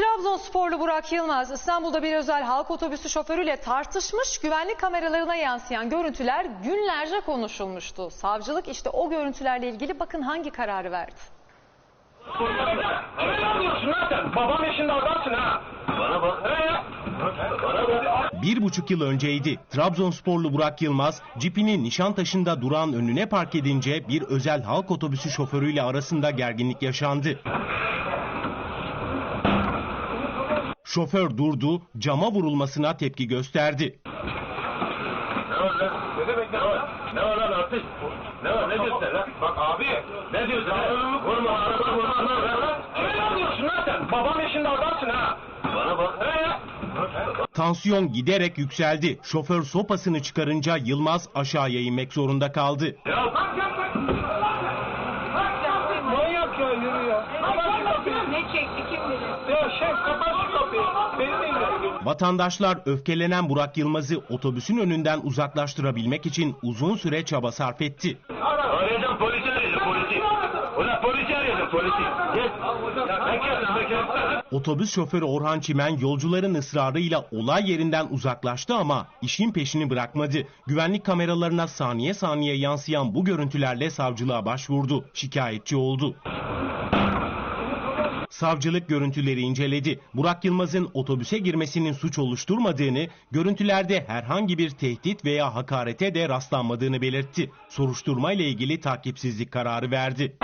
Trabzonsporlu Burak Yılmaz İstanbul'da bir özel halk otobüsü şoförüyle tartışmış. Güvenlik kameralarına yansıyan görüntüler günlerce konuşulmuştu. Savcılık işte o görüntülerle ilgili bakın hangi kararı verdi. Babam yaşında adamsın. Bir buçuk yıl önceydi. Trabzonsporlu Burak Yılmaz, cipini Nişantaşı'nda durağın önüne park edince bir özel halk otobüsü şoförüyle arasında gerginlik yaşandı. Şoför durdu, cama vurulmasına tepki gösterdi. Ne var lan? Ne demek ne var? Ne var lan artık? Ne var? Ne diyorsun sen lan? Bak abi. Ne diyorsun lan? Vurma araba vurma lan. lan. Ne yapıyorsun lan sen? Babam yaşında adamsın ha. Bana bak. He? Tansiyon giderek yükseldi. Şoför sopasını çıkarınca Yılmaz aşağıya inmek zorunda kaldı. Ya bak yapma. Manyak ya yürüyor. Şu kapıyı. Ne çekti kim bilir? Ya şef kapat şu kapıyı. Beni de ilgilendiriyor. Vatandaşlar öfkelenen Burak Yılmaz'ı otobüsün önünden uzaklaştırabilmek için uzun süre çaba sarf etti. Arayacağım polisi arayacağım polisi. Ulan polisi arayacağım polisi. Gel. Ya bekle bekle. Otobüs şoförü Orhan Çimen yolcuların ısrarıyla olay yerinden uzaklaştı ama işin peşini bırakmadı. Güvenlik kameralarına saniye saniye yansıyan bu görüntülerle savcılığa başvurdu. Şikayetçi oldu. Savcılık görüntüleri inceledi. Burak Yılmaz'ın otobüse girmesinin suç oluşturmadığını, görüntülerde herhangi bir tehdit veya hakarete de rastlanmadığını belirtti. Soruşturma ile ilgili takipsizlik kararı verdi.